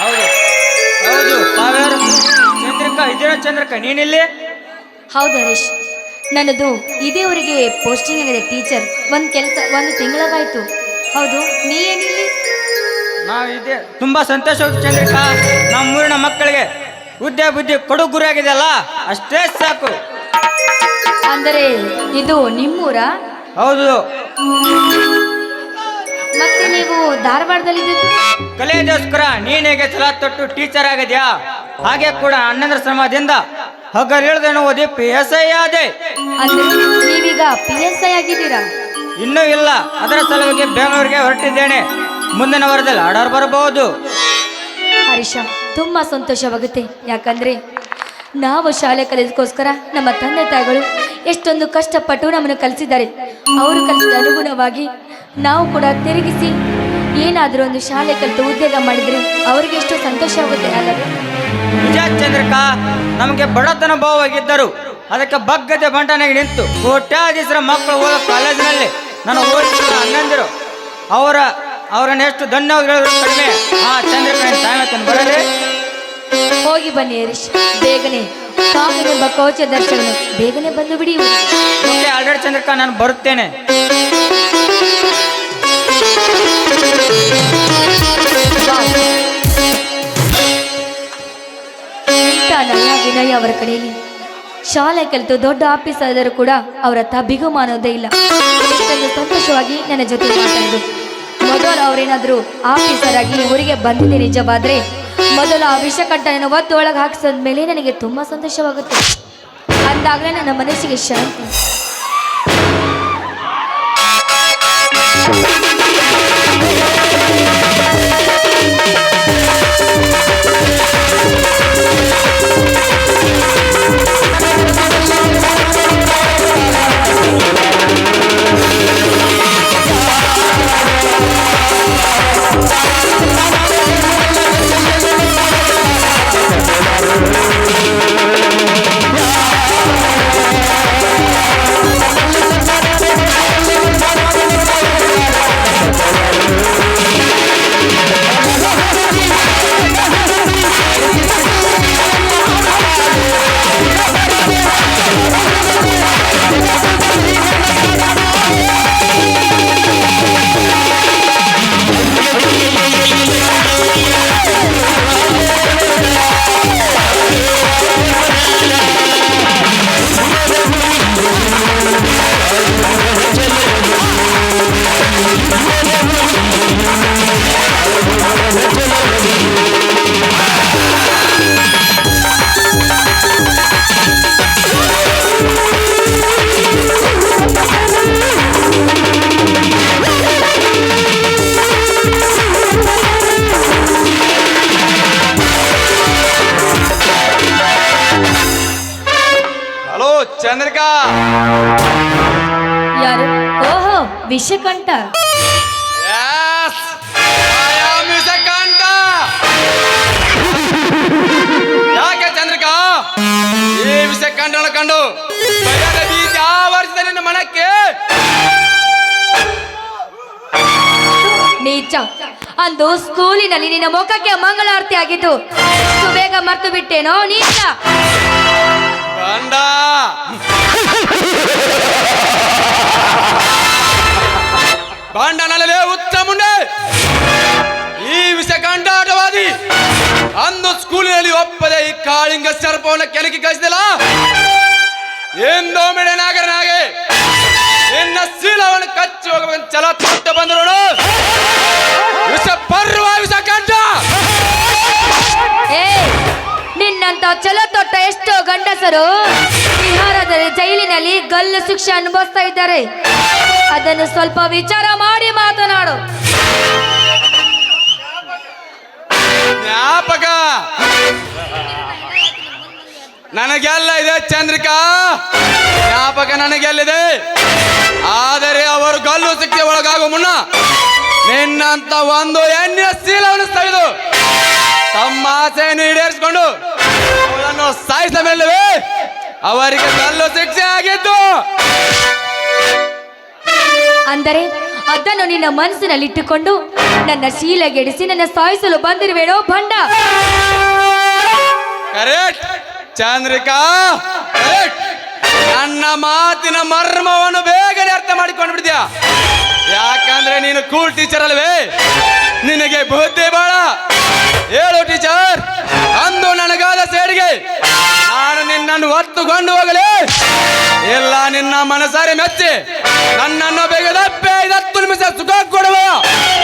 ಹೌದು. ಹೌದು. ಚಂದ್ರಕ ಚಂದ್ರಿಕಾ ಚಂದ್ರಕ ಚಂದ್ರಿಕಾ ನೀನಿಲ್ಲಿ? ಹೌದು ಹರೀಶ್. ನನ್ನದು ಊರಿಗೆ ಪೋಸ್ಟಿಂಗ್ ಆಗಿದೆ ಟೀಚರ್ ಒಂದು ಕೆಲಸ ಒಂದು ತಿಂಗಳಾಗಾಯ್ತು ಹೌದು ನೀ ಏನಿಲ್ಲಿ? ನಾವು ಇದೆ. ತುಂಬಾ ಸಂತೋಷ ಚಂದ್ರಕ. ನಮ್ಮೂರಿನ ಮಕ್ಕಳಿಗೆ ಉದ್ಯ ಬುದ್ಧಿ ಕೊಡು ಗುರಿ ಆಗಿದೆಯಲ್ಲ? ಅಷ್ಟೇ ಸಾಕು. ಅಂದರೆ ಇದು ನಿಮ್ಮೂರ? ಹೌದು. ಮತ್ತೆ ನೀವು ಧಾರವಾಡದಲ್ಲಿ ಕಲೆಗೋಸ್ಕರ ನೀನ್ ಹೇಗೆ ಛಲ ತೊಟ್ಟು ಟೀಚರ್ ಆಗಿದ್ಯಾ? ಹಾಗೆ ಕೂಡ ಅಣ್ಣಂದ್ರ ಶ್ರಮದಿಂದ ಹಗಲಿಳ್ದೇನು ಓದಿ ಪಿ ಎಸ್ ಐ ಆದೆ. ಅಂದ್ರೆ ನೀವೀಗ ಪಿ ಎಸ್ ಐ ಆಗಿದ್ದೀರಾ? ಇನ್ನೂ ಇಲ್ಲ. ಅದರ ಸಲುವಾಗಿ ಬೆಂಗಳೂರಿಗೆ ಹೊರಟಿದ್ದೇನೆ. ಮುಂದಿನ ವಾರದಲ್ಲಿ ಆರ್ಡರ್ ಬರಬಹುದು ಹರೀಶ ತುಂಬ ಸಂತೋಷವಾಗುತ್ತೆ. ಯಾಕಂದ್ರೆ ನಾವು ಶಾಲೆ ಕಲಿಯೋದಕ್ಕೋಸ್ಕರ ನಮ್ಮ ತಂದೆ ತಾಯಿಗಳು ಎಷ್ಟೊಂದು ಕಷ್ಟಪಟ್ಟು ನಮ್ಮನ್ನು ಕಲಿಸಿದ್ದಾರೆ. ಅವರು ಕಲಿಸಿದ ಅನುಗುಣವಾಗಿ ನಾವು ಕೂಡ ತಿರುಗಿಸಿ ಏನಾದರೂ ಒಂದು ಶಾಲೆ ಕಲಿತು ಉದ್ಯೋಗ ಮಾಡಿದರೆ ಅವರಿಗೆ ಎಷ್ಟು ಸಂತೋಷ ಆಗುತ್ತೆ ನಿಜ ಚಂದ್ರಕ ನಮಗೆ ಬಡತನ ಭಾವವಾಗಿದ್ದರು. ಅದಕ್ಕೆ ಬಗ್ಗತೆ ಬಂಟನಾಗಿ ನಿಂತು ಕೋಟ್ಯಾಧೀಶರ ಮಕ್ಕಳು ಓದೋ ಕಾಲೇಜಿನಲ್ಲಿ ನನ್ನ ಓದಿಸಿದ ಅಣ್ಣಂದಿರು. ಅವರ ಅವರನ್ನು ಎಷ್ಟು ಹೇಳಿದ್ರು ಕಡಿಮೆ. ಆ ಚಂದ್ರಕನ ತಾಯಿ ಬರಲಿ. ಹೋಗಿ ಬನ್ನಿ ಹರೀಶ್ ಬೇಗನೆ. ಕಾಮನೆಂಬ ದರ್ಶನ ದರ್ಶಕನು ಬೇಗನೆ ಬಂದು ಬಿಡಿ. ಆಲ್ರೆಡಿ ಚಂದ್ರಕ ನಾನು ಬರುತ್ತೇನೆ. ವಿನಯ ಅವರ ಕಡೆಯಲ್ಲಿ ಶಾಲೆ ಕಲಿತು ದೊಡ್ಡ ಆಫೀಸ್ ಆದರೂ ಕೂಡ ಅವರ ಹತ್ರ ಬಿಗುಮಾನೋದೇ ಇಲ್ಲ. ಸಂತೋಷವಾಗಿ ನನ್ನ ಜೊತೆ ಮಾತಾಡಿದ್ರು ಮೊದಲು ಅವರೇನಾದರೂ ಆಫೀಸರ್ ಆಗಿ ಊರಿಗೆ ಬಂದಿದೆ ನಿಜವಾದ್ರೆ ಮೊದಲು ಆ ವಿಷ ಒತ್ತು ಒಳಗೆ ನನಗೆ ತುಂಬಾ ಸಂತೋಷವಾಗುತ್ತೆ. ಅಂದಾಗಲೇ ನನ್ನ ಮನಸ್ಸಿಗೆ ಶಾಂತಿ. ಹಲೋ ವಿಷಕಂಠ. ಯಾಕೆ ಚಂದ್ರಿಕಾ? ಈ ವಿಷಕಂಠನ ಕಂಡು ಭಯದ ಬೀಜ ಆವರಿಸಿದ ನಿನ್ನ ಮನಕ್ಕೆ? ನೀಚ ಅಂದು ಸ್ಕೂಲಿನಲ್ಲಿ ನಿನ್ನ ಮುಖಕ್ಕೆ ಮಂಗಳಾರತಿ ಆಗಿತ್ತು. ಇಷ್ಟು ಬೇಗ ಮರ್ತು ಬಿಟ್ಟೇನೋ ನೀಚ. ಗಂಡ! ಬಾಂಡನಲ್ಲೇ ಉತ್ತಮುಂಡೆ ಈ ವಿಷಕಂಠಾಟವಾದಿ ಅಂದು ಸ್ಕೂಲಿನಲ್ಲಿ ಒಪ್ಪದೆ ಈ ಕಾಳಿಂಗ ಸರ್ಪವನ್ನು ಕೆಣಕಿ ಕಳಿಸಿದಲ್ಲ? ಎಂದೋ ಮೆಡನಾಗರನಾಗೆ ನಿನ್ನ ಶೀಲವನ್ನು ಕಚ್ಚಿ ಹೋಗಬೇಕು ಛಲ ತೊಟ್ಟು ಬಂದು ನೋಡು ವಿಷ ಪರ್ವ ವಿಷಕಂಠ ಏ ನಿನ್ನಂತ ಚಲೋ ತೊಟ್ಟ ಎಷ್ಟೋ ಗಂಡಸರು ಬಿಹಾರದ ಜೈಲಿನಲ್ಲಿ ಗಲ್ಲು ಶಿಕ್ಷೆ ಅನುಭವಿಸ್ತಾ ಇದ್ದಾರೆ. ಅದನ್ನು ಸ್ವಲ್ಪ ವಿಚಾರ ಮಾಡಿ ಮಾತನಾಡು. ಜ್ಞಾಪಕ. ನನಗೆಲ್ಲ ಇದೆ ಚಂದ್ರಿಕಾ. ಜ್ಞಾಪಕ ನನಗೆಲ್ಲಿದೆ? ಆದರೆ ಅವರು ಗಲ್ಲು ಶಿಕ್ಷೆ ಒಳಗಾಗುವ ಮುನ್ನ ನಿನ್ನಂತ ಒಂದು ಎಣ್ಣೆ ಸೀಲವನ್ನು ತೆಗೆದು ತಮ್ಮ ಆಸೆಯನ್ನು ಈಡೇರಿಸಿಕೊಂಡು ಅವಳನ್ನು ಸಾಯಿಸಿದ ಮೇಲೆ ಅವರಿಗೆ ಕಲ್ಲು ಶಿಕ್ಷೆ ಆಗಿದ್ದು ಅಂದರೆ ಅದನ್ನು ನಿನ್ನ ಮನಸ್ಸಿನಲ್ಲಿಟ್ಟುಕೊಂಡು ನನ್ನ ಶೀಲಗೆಡಿಸಿ ನನ್ನ ಸಾಯಿಸಲು ಬಂದಿರುವೇನೋ ಭಂಡ. ಕರೆಕ್ಟ್ ಚಂದ್ರಿಕಾ ನನ್ನ ಮಾತಿನ ಮರ್ಮವನ್ನು ಬೇಗನೆ ಅರ್ಥ ಮಾಡಿಕೊಂಡು ಬಿಡ್ತೀಯ ಯಾಕಂದ್ರೆ ನೀನು ಕೂಲ್ ಟೀಚರ್ ಅಲ್ವೇ? ನಿನಗೆ ಬುದ್ಧಿ ನಿನ್ನನ್ನು ಹೋಗಲಿ. ಇಲ್ಲ ನಿನ್ನ ಮನಸಾರಿ ಮೆಚ್ಚಿ ನನ್ನನ್ನು ಬೇಗದಪ್ಪೆ ಐದತ್ತು ನಿಮಿಷ ಸುಖ ಕೊಡುವ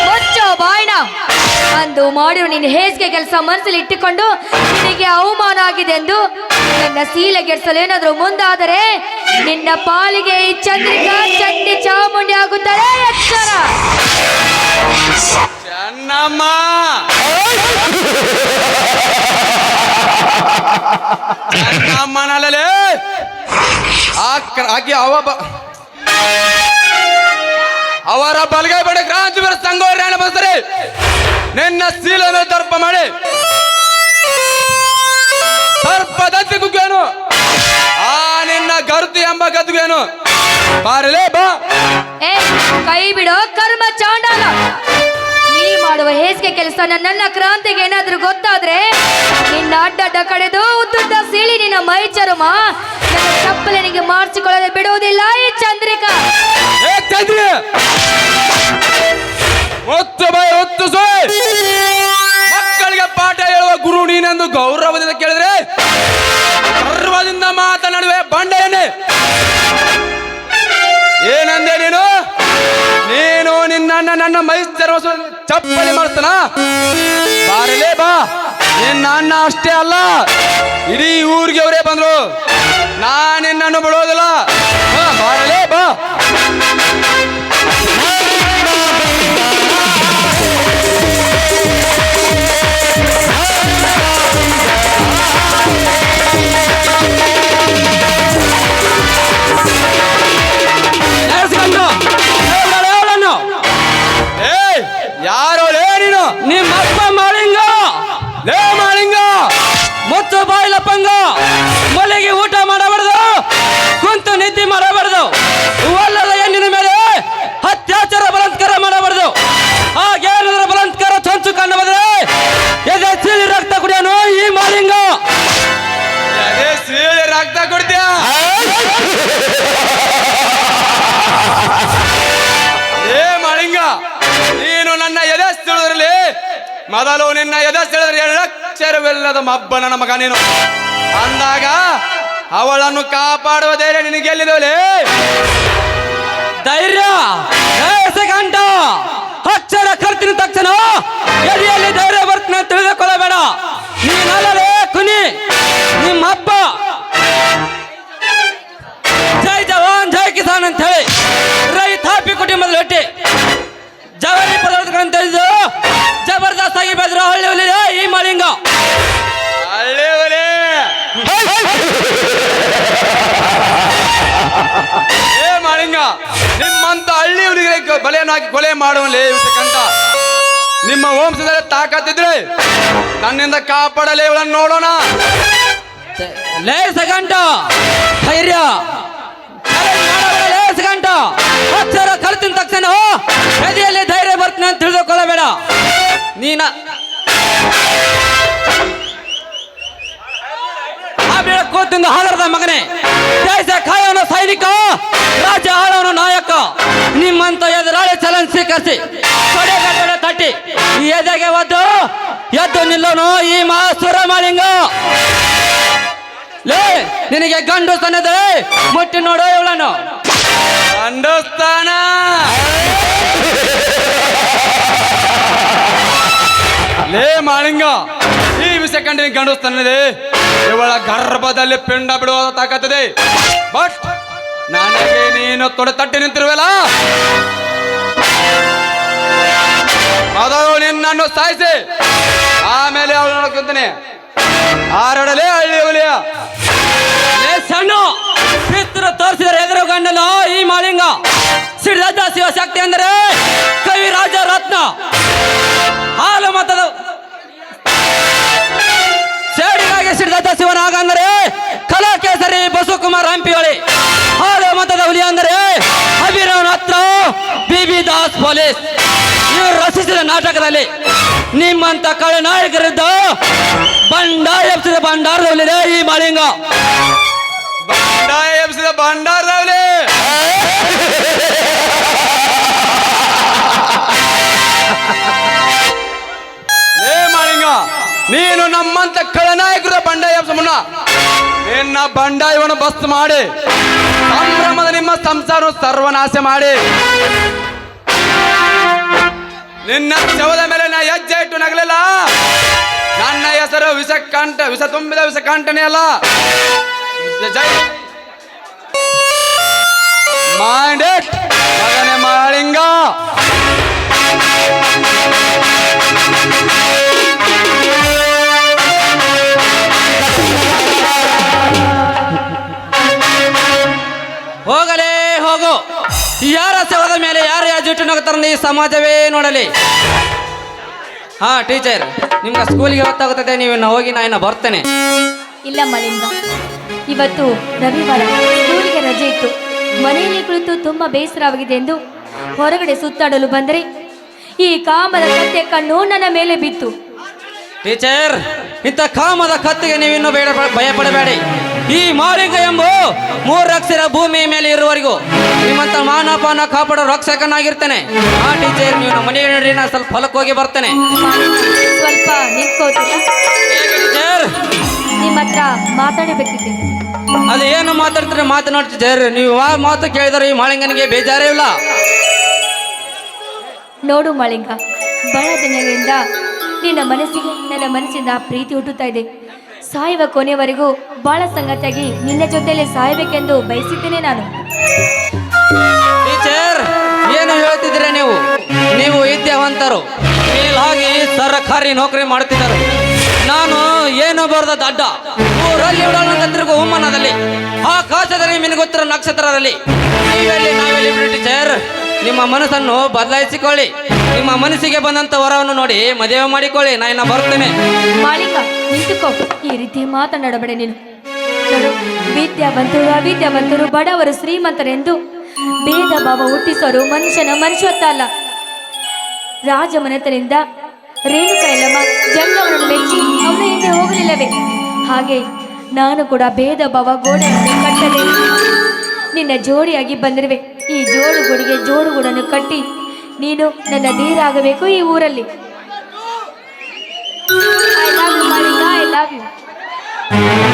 ಮುಚ್ಚೋ ಬಾಯ್ನ. ಅಂದು ಮಾಡಿರು ನಿನ್ನ ಹೇಸಿಗೆ ಕೆಲಸ ಮನಸ್ಸಲ್ಲಿ ಇಟ್ಟುಕೊಂಡು ನಿನಗೆ ಅವಮಾನ ಆಗಿದೆ ಎಂದು ನನ್ನ ಸೀಲೆಗೆಡ್ಸಲು ಏನಾದರೂ ಮುಂದಾದರೆ ನಿನ್ನ ಪಾಲಿಗೆ ಈ ಚಂದ್ರಿಕಾ ಚಂಡಿ ಚಾಮುಂಡಿ ಆಗುತ್ತಾರೆ ಎಚ್ಚರ. ಚೆನ್ನಮ್ಮ. ಅವ ಅವರ ಬಲಗೈ ಬಡ ಕ್ರಾಂತಿವೀರ ವೀರ ಸಂಘವರ ಬಂದರೆ ನಿನ್ನ ಸೀಲನ್ನು ದರ್ಪ ಮಾಡಿ. ಸರ್ಪದಂತೆ ಕುಗ್ಗೇನು ಆ ನಿನ್ನ ಗರ್ತಿ ಎಂಬ ಗದ್ದುಗೇನು. ಬಾರಲೇ ಬಾ. ಕೈ ಬಿಡೋ ಕರ್ಮ ಚಾಂಡಾಲ. ಮಾಡುವ ಹೇಸಿಗೆ ಕೆಲಸ ನನ್ನ ಕ್ರಾಂತಿಗೆ ಏನಾದ್ರೂ ಗೊತ್ತಾದ್ರೆ ನಿನ್ನ ಅಡ್ಡಡ್ಡ ಕಡೆದು ಉದ್ದುದ್ದ ಸೀಳಿ ನಿನ್ನ ಮೈ ಚರುಮ. ನನ್ನ ಚಪ್ಪಲಿನಿಗೆ ಮಾರ್ಚಿಕೊಳ್ಳದೆ ಬಿಡುವುದಿಲ್ಲ ಈ ಚಂದ್ರಿಕಾ. ಒತ್ತು ಒತ್ತು ಮಕ್ಕಳಿಗೆ ಪಾಠ ಹೇಳುವ ಗುರು ನೀನೆಂದು ಗೌರವದಿಂದ ಕೇಳಿದ್ರೆ, ಗರ್ವದಿಂದ ಮಾತನಾಡುವೆ ಬಂಡೆಯನ್ನೇ. ಏನಂದೆ ನೀನು ನೀನು ನನ್ನ ಮೈ ಚಪ್ಪಲಿ ಮಾಡ್ತಾನ? ಬಾರಲೇ ಬಾ. ನಿನ್ನ ಅಣ್ಣ ಅಷ್ಟೇ ಅಲ್ಲ, ಇಡೀ ಊರಿಗೆ ಅವರೇ ಬಂದ್ರು. ನಾ ನಿನ್ನನ್ನು ಬಿಡೋದಿಲ್ಲ ಬಾರಲೇ ಬಾ. ಎರಡಕ್ಷರವಿಲ್ಲದ ಮಬ್ಬ ನನ್ನ ಮಗ ನೀನು. ಅಂದಾಗ ಅವಳನ್ನು ಕಾಪಾಡುವ ಧೈರ್ಯ ನಿನಗೆ ಎಲ್ಲಿದವಲೇ ಧೈರ್ಯ ಗಂಟ ಅಕ್ಷರ ಕರ್ತಿನ ತಕ್ಷಣ ಎದೆಯಲ್ಲಿ ಧೈರ್ಯ ಬರ್ತೀನಿ ತಿಳಿದುಕೊಳ್ಳಬೇಡ. ನೀನಲ್ಲಲೇ ಕುನಿ, ನಿಮ್ಮ ಅಪ್ಪ. ಜೈ ಜವಾನ್, ಜೈ ಕಿಸಾನ್ ಅಂತ ಹೇಳಿ ರೈತಾಪಿ ಕುಟುಂಬದ ಹೊಟ್ಟೆ ಜವಳಿ ಪದಾರ್ಥಗಳನ್ನು ತಿಳಿದು ಜಬರ್ದಸ್ತ್ ಆಗಿ ಬೆಳೆದ್ರು ಹಳ್ಳಿ ಈ ಮಳಿಂಗ. ಏ ಮಾಳಿಂಗ, ನಿಮ್ಮಂತ ಹಳ್ಳಿ ಹುಡುಗರಿಗೆ ಬಲೆಯನ್ನು ಹಾಕಿ ಕೊಲೆ ಮಾಡುವಲ್ಲಿ ವಿಷಕಂತ ನಿಮ್ಮ ವಂಶದಲ್ಲಿ ತಾಕತ್ತಿದ್ರೆ ನನ್ನಿಂದ ಕಾಪಾಡಲೇ ಇವಳನ್ನು ನೋಡೋಣ. ಲೇ ಸಗಂಟ ಧೈರ್ಯ. ಲೇ ಸಗಂಟ ಅಕ್ಷರ ಕಲಿತಿನ ತಕ್ಷಣ ಎದೆಯಲ್ಲಿ ಧೈರ್ಯ ಬರ್ತೀನಿ ಅಂತ ತಿಳಿದುಕೊಳ್ಳಬೇಡ. ನೀನ ಬೇಡ ಕೂತಿಂದ ಮಗನೇ. ದೇಶ ಕಾಯೋನ ಸೈನಿಕ ರಾಜ್ಯ ಆಳೋನು ನಾಯಕ, ನಿಮ್ಮಂತ ಎದುರಾಳಿ ಚಲನ್ ಸ್ವೀಕರಿಸಿ ತೊಡೆಗಟ್ಟಡ ತಟ್ಟಿ ಎದೆಗೆ ಒದ್ದು, ಎದ್ದು ನಿಲ್ಲೋನು ಈ ಮಾ ಮಾಲಿಂಗ ಲೇ, ನಿನಗೆ ಗಂಡು ಸನ್ನದೆ ಮುಟ್ಟಿ ನೋಡು ಇವಳನ್ನು. ಗಂಡಸ್ತಾನ. ಲೇ ಮಾಳಿಂಗ. ಈ ವಿಷಯ ಕಂಡು ಗಂಡಸ್ತಾನಿದೆ ಇವಳ ಗರ್ಭದಲ್ಲಿ ಪಿಂಡ ಬಿಡುವ ತಾಕತ್ತಿದೆ. ಬಟ್ ನನಗೆ ನೀನು ತೊಡೆ ತಟ್ಟಿ ನಿಂತಿರುವಲ್ಲ? ಮೊದಲು ನಿನ್ನನ್ನು ಸಾಯಿಸಿ. ಆಮೇಲೆ ಅವಳು ನೋಡ್ಕೊಂತೀನಿ ಆರಡಲೇ ಹಳ್ಳಿ ಹುಲಿಯ. ಸಣ್ಣ! ಪಿತ್ರ ತೋರಿಸಿದರೆ ಎದುರು ಗಂಡನು ಈ ಮಾಲಿಂಗ. ಸಿಡಿದ ಶಿವ ಶಕ್ತಿ ಅಂದರೆ ಕವಿರಾಜ ರತ್ನ ಬಸವಕುಮಾರ್ ಹಂಪಿಹೊಳಿ. ಹಾಲು ಮತದ ಹುಲಿ ಅಂದರೆ ಅಭಿನವ್ ಹತ್ರ ಬಿ ದಾಸ್ ಪೊಲೀಸ್. ಇವರು ರಚಿಸಿದ ನಾಟಕದಲ್ಲಿ ನಿಮ್ಮಂತ ಕಳನಾಯಕರಿದ್ದ ಬಂಡಾಯ ಎಬ್ಸಿದ ಭಂಡಾರದಲ್ಲಿದೆ ಈ ಮಾಳಿಂಗ. ಬಂಡಾಯ ಎಬ್ಸಿದ ಭಂಡಾರದವಲಿ ಏ ಮಾಳಿಂಗ, ನೀನು ನಮ್ಮಂತ ಕಳನಾಯಕರ ಬಂಡಾಯ ಎಬ್ಸ ಮುನ್ನ. ನಿನ್ನ ಬಂಡಾಯವನ್ನು ಬಸ್ತ್ ಮಾಡಿ. ಸಂಭ್ರಮದ ನಿಮ್ಮ ಸಂಸಾರ ಸರ್ವನಾಶ ಮಾಡಿ. ನಿನ್ನ ಶವದ ಮೇಲೆ ನಾ ಹೆಜ್ಜೆ ಇಟ್ಟು ನಗಲಿಲ್ಲ. ನನ್ನ ಹೆಸರು ವಿಷಕಂಠ, ವಿಷ ತುಂಬಿದ ವಿಷಕಂಠನೇ ಅಲ್ಲ. ಮೈಂಡ್ ಮಗನೇ ಹೋಗಲೇ ಹೋಗು. ಯಾರ ಸವದ ಮೇಲೆ ಯಾರು ಯಾವ ಜುಟ್ಟು ನಗುತ್ತಾರ ಈ ಸಮಾಜವೇ ನೋಡಲಿ. ಹಾ ಟೀಚರ್ ನಿಮ್ಗೆ ಸ್ಕೂಲಿಗೆ ಗೊತ್ತಾಗುತ್ತದೆ ನೀವು ಇನ್ನು ಹೋಗಿ ನಾ ಇನ್ನು ಬರ್ತೇನೆ. ಇಲ್ಲ ಮಳಿಂದ ಇವತ್ತು ರವಿವಾರ ಸ್ಕೂಲಿಗೆ ರಜೆ ಇತ್ತು. ಮನೆಯಲ್ಲಿ ಕುಳಿತು ತುಂಬ ಬೇಸರವಾಗಿದೆ ಎಂದು ಹೊರಗಡೆ ಸುತ್ತಾಡಲು ಬಂದರೆ ಈ ಕಾಮದ ಕತ್ತೆ ಕಣ್ಣು ನನ್ನ ಮೇಲೆ ಬಿತ್ತು. ಟೀಚರ್ ಇಂಥ ಕಾಮದ ಕತ್ತಿಗೆ ನೀವಿನ್ನೂ ಬೇಡ ಭಯ ಪಡಬೇಡಿ ಈ ಮಾರಿಂಗ ಎಂಬ ಮೂರು ಅಕ್ಷರ ಭೂಮಿ ಮೇಲೆ ಇರುವವರೆಗೂ ನಿಮ್ಮಂತ ಮಾನಪಾನ ಕಾಪಾಡೋ ರಕ್ಷಕನಾಗಿರ್ತೇನೆ. ಆ ಟೀಚರ್ ನೀವು ನಮ್ಮ ಮನೆಗೆ ನೋಡ್ರಿ ನಾ ಸ್ವಲ್ಪ ಹೊಲಕ್ಕೆ ಹೋಗಿ ಬರ್ತೇನೆ. ಸ್ವಲ್ಪ ಟೀಚರ್ ನಿಮ್ಮ ಹತ್ರ ಮಾತಾಡಬೇಕಿದೆ ಅದು ಏನು ಮಾತಾಡ್ತಾರೆ? ಮಾತನಾಡ್ತೀ ಟೀಚರ್ ನೀವು ಆ ಮಾತು ಕೇಳಿದ್ರೆ ಈ ಮಾಳಿಂಗನಿಗೆ ಬೇಜಾರೇ ಇಲ್ಲ. ನೋಡು ಮಳಿಂಗ ಬಹಳ ದಿನಗಳಿಂದ ನಿನ್ನ ಮನಸ್ಸಿಗೆ ನನ್ನ ಮನಸ್ಸಿಂದ ಪ್ರೀತಿ ಹುಟ್ಟುತ್ತಾ ಇದೆ. ಸಾಯುವ ಕೊನೆಯವರೆಗೂ ಬಹಳ ಸಂಗತಿಯಾಗಿ ನಿನ್ನ ಜೊತೆಯಲ್ಲಿ ಸಾಯಬೇಕೆಂದು ಬಯಸಿದ್ದೇನೆ ನಾನು. ಟೀಚರ್ ಏನು ಹೇಳ್ತಿದ್ರೆ ನೀವು? ನೀವು ವಿದ್ಯಾವಂತರು. ಮೇಲಾಗಿ ಸರ್ಕಾರಿ ನೌಕರಿ ಮಾಡ್ತಿದ್ದರು. ನಾನು ಏನು ಬರದ ದಡ್ಡ ಊರಲ್ಲಿ ಓಡಾಡುವಂತ ಹುಮ್ಮನದಲ್ಲಿ. ಆಕಾಶದಲ್ಲಿ ಮಿನುಗುತ್ತಿರೋ ನಕ್ಷತ್ರದಲ್ಲಿ ನೀವೆಲ್ಲಿ ನಾವೆಲ್ಲಿ ಟೀಚರ್? ನಿಮ್ಮ ಮನಸ್ಸನ್ನು ಬದಲಾಯಿಸಿಕೊಳ್ಳಿ. ನಿಮ್ಮ ಮನಸ್ಸಿಗೆ ಬಂದಂತ ವರವನ್ನು ನೋಡಿ ಮದುವೆ ಮಾಡಿಕೊಳ್ಳಿ. ನಾ ಇನ್ನ ಬರ್ತೇನೆ ಮಾಳಿಕ ನಿಂತುಕೋ ಈ ರೀತಿ ಮಾತನಾಡಬೇಡ ನೀನು. ವಿದ್ಯಾವಂತರು, ಅವಿದ್ಯಾವಂತರು, ಬಡವರು, ಶ್ರೀಮಂತರೆಂದು ಭೇದ ಭಾವ ಹುಟ್ಟಿಸೋರು ಮನುಷ್ಯನ ಮನುಷ್ಯತ್ವ ಅಲ್ಲ. ರಾಜಮನೆತನಿಂದ ರೇಣುಕ ಜಂಗವನ್ನು ಮೆಚ್ಚಿ ಅವನ ಹಿಂದೆ ಹೋಗಲಿಲ್ಲವೇ? ಹಾಗೆ ನಾನು ಕೂಡ ಭೇದ ಭಾವ ಗೋಡೆಯನ್ನು ಕಟ್ಟದೆ. ನಿನ್ನ ಜೋಡಿಯಾಗಿ ಬಂದಿರುವೆ. ಈ ಜೋಡುಗೂಡಿಗೆ ಜೋಡುಗೂಡನ್ನು ಜೋಡು ಗೂಡನ್ನು ಕಟ್ಟಿ ನೀನು ನನ್ನ ನೀರಾಗಬೇಕು ಈ ಊರಲ್ಲಿ. I love you, Marika. I love you.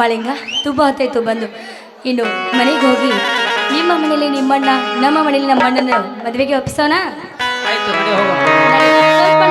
Malinga ತುಂಬ ಹೊತ್ತಾಯ್ತು ಬಂದು. ಇನ್ನು ಮನೆಗೆ ಹೋಗಿ ನಿಮ್ಮ ಮನೇಲಿ ನಿಮ್ಮಣ್ಣ ನಮ್ಮ ಮನೆಯಲ್ಲಿ ನಮ್ಮ ಅಣ್ಣನ ಮದುವೆಗೆ ಒಪ್ಪಿಸೋಣ ಸ್ವಲ್ಪ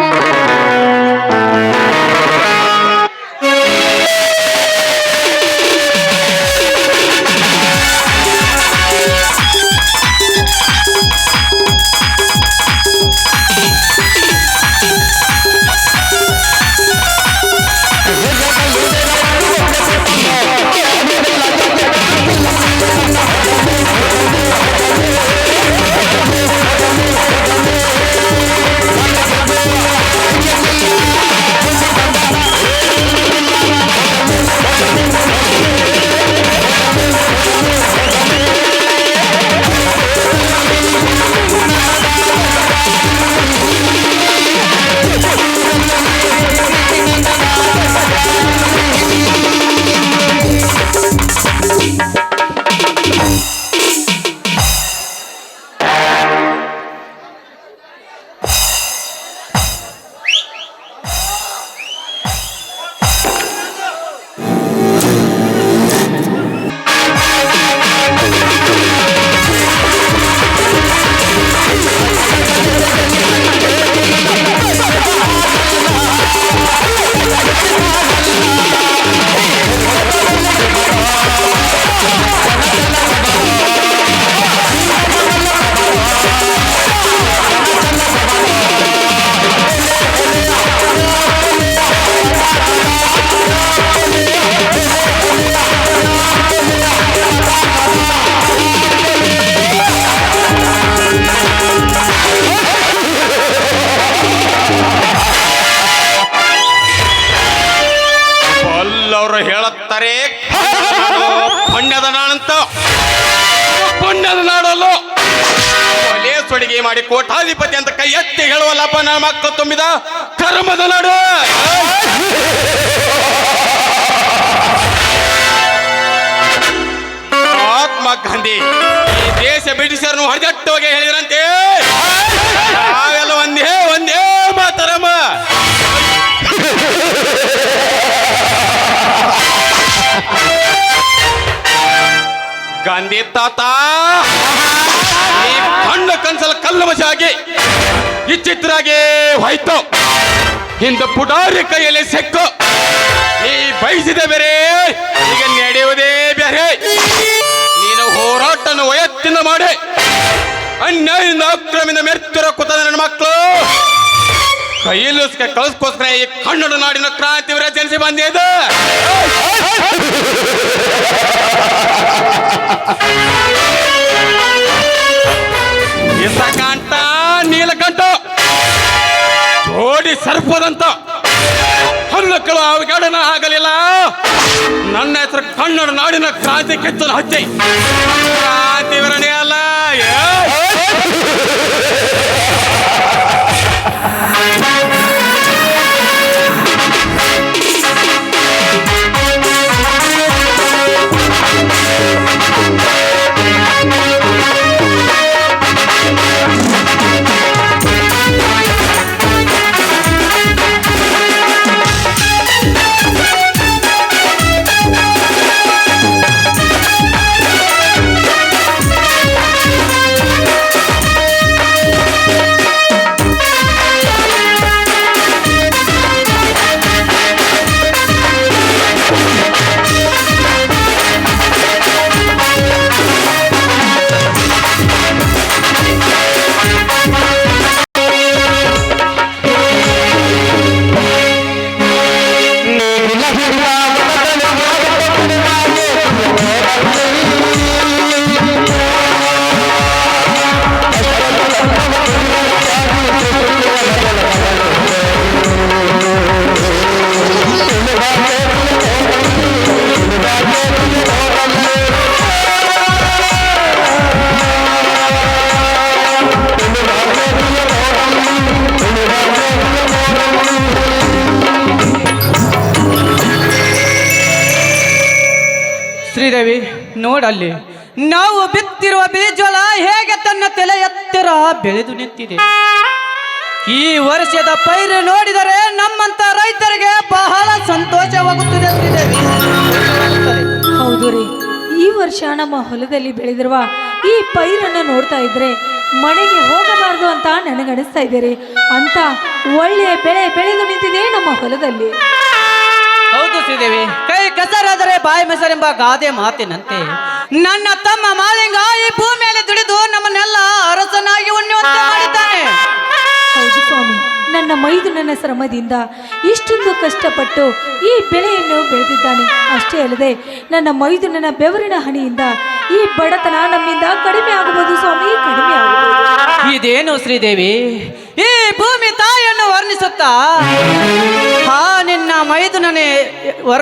ನಾಳಂತ ಪುಣ್ಯದ ನಾಡಲ್ಲೋ. ಸುಡಿಗೆ ಮಾಡಿ ಕೋಟಾಧಿಪತಿ ಅಂತ ಕೈ ಎತ್ತಿ ಹೇಳುವಲ್ಲಪ್ಪ ನಮ್ಮ ಮಕ್ಕಳು ತುಂಬಿದ ಕರ್ಮದ ನಾಡು. ಮಹಾತ್ಮ ಗಾಂಧಿ, ಈ ದೇಶ ಬ್ರಿಟಿಷರನ್ನು ಹೋಗಿ ಹೇಳಿದ್ರಂತೆ. ಗಾಂಧಿ ತಾತ. ಈ ಕಣ್ಣ ಕನ್ಸಲ್ ಕಲ್ಲು ಮಸಾಗಿ ಇಚ್ಚಿತ್ರಾಗಿ ಹೋಯ್ತು. ಹಿಂದ ಪುಡಾರಿ ಕೈಯಲ್ಲಿ ಸಿಕ್ಕು. ನೀ ಬಯಸಿದ ಬೇರೆ ಈಗ ನಡೆಯುವುದೇ ಬೇರೆ. ನೀನು ಹೋರಾಟನ ವಯತ್ತಿನ ಮಾಡಿ. ಅನ್ಯಾಯದಿಂದ ಅಕ್ರಮಿಂದ ಮೆರ್ತಿರೋ ಕೂತ ನನ್ನ ಮಕ್ಕಳು. ಕೈಯಲ್ಲಿ ಕಳಿಸ್ಕೋಸ್ಕರ ಈ ಕನ್ನಡ ನಾಡಿನ ಕ್ರಾಂತಿ ವಿರ ಜನಿಸಿ ಬಂದಿದೆ. ಇಸಕಾಂತ ನೀಲಕಂಠ, ಜೋಡಿ ಸರ್ಪದಂತ ಹಲ್ಲಕ್ಕಳು ಅವಘಡನ ಆಗಲಿಲ್ಲ. ನನ್ನ ಹೆಸರು ಕನ್ನಡ ನಾಡಿನ ಕ್ರಾಂತಿ ಕೆತ್ತನ ಹಚ್ಚಿ. ಕ್ರಾಂತಿ ವಿರಣೆ ಅಲ್ಲ ನೋಡಲ್ಲಿ. ನಾವು ಬಿತ್ತಿರುವ ಬೀಜಲ ಹೇಗೆ ತನ್ನ ತಲೆ ಎತ್ತರ ಬೆಳೆದು ನಿಂತಿದೆ. ಈ ವರ್ಷದ ಪೈರು ನೋಡಿದರೆ ನಮ್ಮಂತ ರೈತರಿಗೆ ಬಹಳ ಸಂತೋಷವಾಗುತ್ತದೆ ಹೌದು ರೀ. ಈ ವರ್ಷ ನಮ್ಮ ಹೊಲದಲ್ಲಿ ಬೆಳೆದಿರುವ ಈ ಪೈರನ್ನು ನೋಡ್ತಾ ಇದ್ರೆ ಮನೆಗೆ ಹೋಗಬಾರದು ಅಂತ ನನಗನಿಸ್ತಾ ಇದ್ದೀರಿ ಅಂತ ಒಳ್ಳೆಯ ಬೆಳೆ ಬೆಳೆದು ನಿಂತಿದೆ ನಮ್ಮ ಹೊಲದಲ್ಲಿ. ಹೌದು ಶ್ರೀದೇವಿ. ಕೈ ಕಸರಾದರೆ ಬಾಯಿ ಮೊಸರೆಂಬ ಗಾದೆ ಮಾತಿನಂತೆ. ನನ್ನ ತಮ್ಮ ಮಾಲಿಂಗ ಈ ಭೂಮಿಯಲ್ಲಿ ದುಡಿದು ನಮ್ಮನ್ನೆಲ್ಲ ಅರಸನಾಗಿ ಉಣ್ಣುವಂತೆ ಮಾಡಿದ್ದಾನೆ. ಹೌದು ಸ್ವಾಮಿ ನನ್ನ ಮೈದುನನ ಶ್ರಮದಿಂದ ಇಷ್ಟೊಂದು ಕಷ್ಟಪಟ್ಟು ಈ ಬೆಳೆಯನ್ನು ಬೆಳೆದಿದ್ದಾನೆ. ಅಷ್ಟೇ ಅಲ್ಲದೆ ನನ್ನ ಮೈದುನನ ಬೆವರಿನ ಹಣಿಯಿಂದ ಈ ಬಡತನ ನಮ್ಮಿಂದ ಕಡಿಮೆ ಆಗಬಹುದು ಸ್ವಾಮಿ ಕಡಿಮೆ ಆಗಬಹುದು ಇದೇನು ಶ್ರೀದೇವಿ? ಈ ಭೂಮಿ ತಾಯಿಯನ್ನು ವರ್ಣಿಸುತ್ತಾ ಆ ನಿನ್ನ ಮೈದುನನೇ ವರ್ಣ